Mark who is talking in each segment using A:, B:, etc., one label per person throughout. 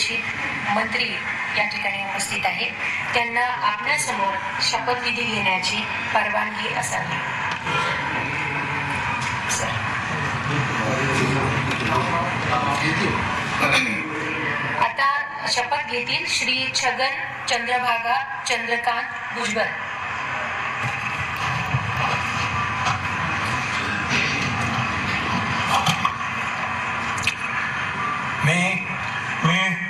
A: निश्चित मंत्री या ठिकाणी उपस्थित आहेत त्यांना आपल्यासमोर शपथविधी घेण्याची परवानगी असावी. आता शपथ घेतील श्री छगन चंद्रभागा चंद्रकांत भुजबळ.
B: मी मी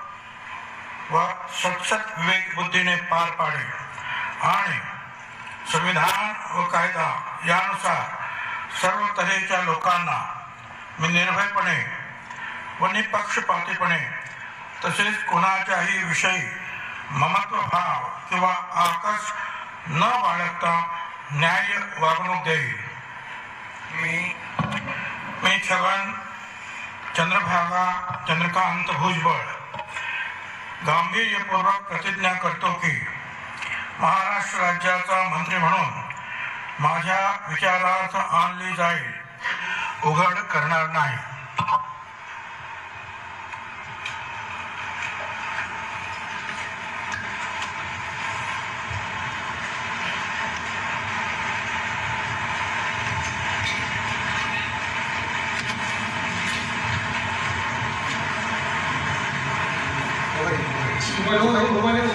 B: व सतसत विवेक बुद्धीने पार पाडेल. आणि संविधान व कायदा यानुसार सर्व तऱ्हेच्या लोकांना मी निर्भयपणे व निपक्षपातीपणे तसेच कोणाच्याही विषयी ममत्व भाव किंवा आकर्ष न बाळगता न्याय वागणूक देईल मी मी छगन चंद्रभागा चंद्रकांत भुजबळ. गांभीर्यपूर्वक प्रतिज्ञा करतो की महाराष्ट्र राज्याचा मंत्री म्हणून माझ्या विचारार्थ आणली जाईल. उघड करणार नाही.
C: Mobile mobile